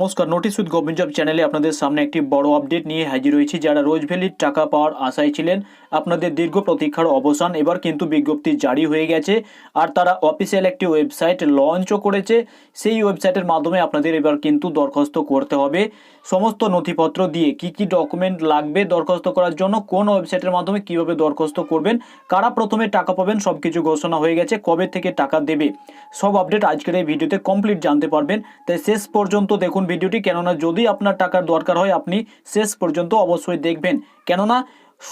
নমস্কার notice with government job চ্যানেলে আপনাদের সামনে একটি বড় আপডেট নিয়ে হাজির হয়েছি যারা রোজ ভ্যালির টাকা পাওয়ার আশায় ছিলেন, আপনাদের দীর্ঘ প্রতীক্ষার অবসান, এবার কিন্তু বিজ্ঞপ্তি জারি হয়ে গেছে। আর তারা অফিসিয়াল একটি ওয়েবসাইট লঞ্চও করেছে। সেই ওয়েবসাইটের মাধ্যমে আপনাদের এবার কিন্তু দরখাস্ত করতে হবে। সমস্ত নথিপত্র দিয়ে কি কি ডকুমেন্ট লাগবে দরখাস্ত করার জন্য, কোন ওয়েবসাইটের মাধ্যমে কীভাবে দরখাস্ত করবেন, কারা প্রথমে টাকা পাবেন সব কিছু ঘোষণা হয়ে গেছে, কবে থেকে টাকা দেবে, সব আপডেট আজকের এই ভিডিওতে কমপ্লিট জানতে পারবেন। তাই শেষ পর্যন্ত দেখুন ভিডিওটি, কেননা যদি আপনার টাকার দরকার হয়, আপনি শেষ পর্যন্ত অবশ্যই দেখবেন। কেননা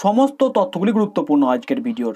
সমস্ত তথ্যগুলি গুরুত্বপূর্ণ আজকের ভিডিওর।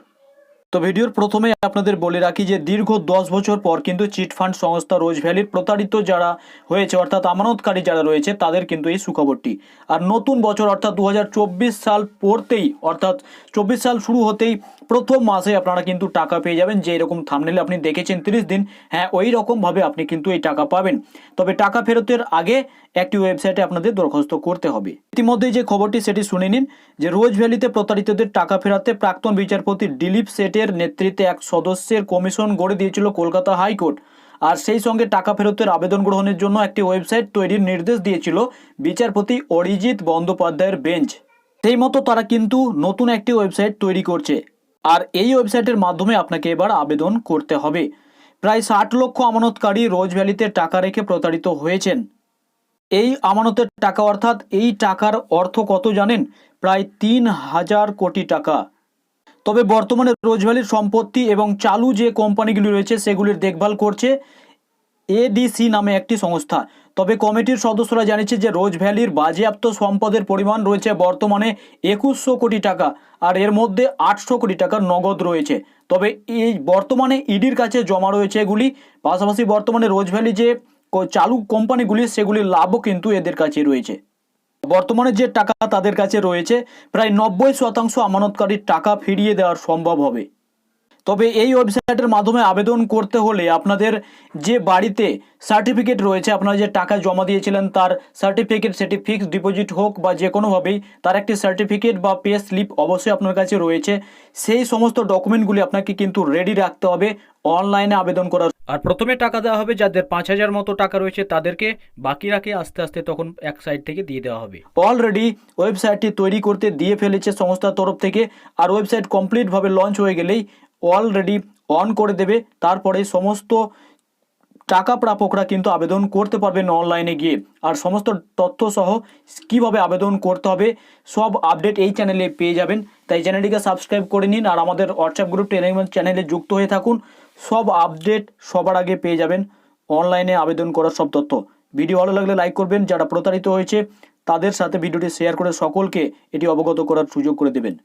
তো ভিডিওর প্রথমে আপনাদের বলে রাখি যে দীর্ঘ দশ বছর পর কিন্তু চিটফান্ড সংস্থা রোজ ভ্যালির প্রতারিত যারা হয়েছে, অর্থাৎ আমানতকারী যারা রয়েছে, তাদের কিন্তু এই সুখবরটি। আর নতুন বছর, অর্থাৎ দু হাজার চব্বিশ সাল পড়তেই, অর্থাৎ চব্বিশ সাল শুরু হতেই প্রথম মাসে আপনারা কিন্তু টাকা পেয়ে যাবেন। যে এরকম থামনেলে আপনি দেখেছেন তিরিশ দিন হ্যাঁ ওই রকমভাবে আপনি কিন্তু এই টাকা পাবেন। তবে টাকা ফেরতের আগে একটি ওয়েবসাইটে আপনাদের দরখাস্ত করতে হবে। ইতিমধ্যে যে খবরটি সেটি শুনে নিন, যে রোজ ভ্যালিতে প্রতারিতদের টাকা ফেরাতে প্রাক্তন বিচারপতি দিলীপ সেটের নেতৃত্বে এক সদস্যের কমিশন গড়ে দিয়েছিল কলকাতা হাইকোর্ট। আর সেই সঙ্গে টাকা ফেরতের আবেদন গ্রহণের জন্য একটি ওয়েবসাইট তৈরির নির্দেশ দিয়েছিল বিচারপতি অরিজিৎ বন্দ্যোপাধ্যায়ের বেঞ্চ। সেই মতো তারা কিন্তু নতুন একটি ওয়েবসাইট তৈরি করছে। আর এই ওয়েবসাইটের মাধ্যমে আপনাকে এবার আবেদন করতে হবে। প্রায় ষাট লক্ষ আমানতকারী রোজ ভ্যালিতে টাকা রেখে প্রতারিত হয়েছেন। এই আমানতের টাকা অর্থাৎ এই টাকার অর্থ কত জানেন? প্রায় তিন হাজার কোটি টাকা। তবে বর্তমানে রোজভ্যালির সম্পত্তি এবং চালু যে কোম্পানিগুলি রয়েছে সেগুলির দেখভাল করছে এডিসি নামে একটি সংস্থা। তবে কমিটির সদস্যরা জানিয়েছে যে রোজ ভ্যালির বাজেয়াপ্ত সম্পদের পরিমাণ রয়েছে বর্তমানে একুশশো কোটি টাকা আর এর মধ্যে আটশো কোটি টাকার নগদ রয়েছে। তবে এই বর্তমানে ইডির কাছে জমা রয়েছে এগুলি। পাশাপাশি বর্তমানে রোজ ভ্যালি যে চালু কোম্পানিগুলি সেগুলির লাভও কিন্তু এদের কাছে রয়েছে। বর্তমানে যে টাকা তাদের কাছে রয়েছে, প্রায় নব্বই শতাংশ আমানতকারীর টাকা ফিরিয়ে দেওয়ার সম্ভব হবে। তবে এই ওয়েবসাইটের মাধ্যমে আবেদন করতে হলে আপনাদের যে বাড়িতে সার্টিফিকেট রয়েছে, আপনারা যে টাকা জমা দিয়েছিলেন তার সার্টিফিকেট, সেটি ফিক্সড ডিপোজিট হোক বা যে কোনোভাবেই, তার একটি সার্টিফিকেট বা পে স্লিপ অবশ্যই আপনার কাছে রয়েছে। সেই সমস্ত ডকুমেন্টগুলি আপনাকে কিন্তু রেডি রাখতে হবে, অনলাইনে আবেদন করার আর প্রথমে টাকা দেওয়া হবে যাদের পাঁচ হাজার মতো টাকা রয়েছে তাদেরকে বাকিরাকে আস্তে আস্তে তখন এক সাইড থেকে দিয়ে দেওয়া হবে। অলরেডি ওয়েবসাইটটি তৈরি করতে দিয়ে ফেলেছে সংস্থার তরফ থেকে আর ওয়েবসাইট কমপ্লিটভাবে লঞ্চ হয়ে গেলেই অলরেডি অন করে দেবে। তারপরে সমস্ত টাকা প্রাপকরা কিন্তু আবেদন করতে পারবেন অনলাইনে গিয়ে। আর সমস্ত তথ্য সহ কীভাবে আবেদন করতে হবে, সব আপডেট এই চ্যানেলে পেয়ে যাবেন। তাই চ্যানেলটিকে সাবস্ক্রাইব করে নিন আর আমাদের হোয়াটসঅ্যাপ গ্রুপ টেলিগ্রাম চ্যানেলে যুক্ত হয়ে থাকুন। সব আপডেট সবার আগে পেয়ে যাবেন অনলাইনে আবেদন করার সব তথ্য। ভিডিও ভালো লাগলে লাইক করবেন, যারা প্রতারিত হয়েছে তাদের সাথে ভিডিওটি শেয়ার করে সকলকে এটি অবগত করার সুযোগ করে দেবেন।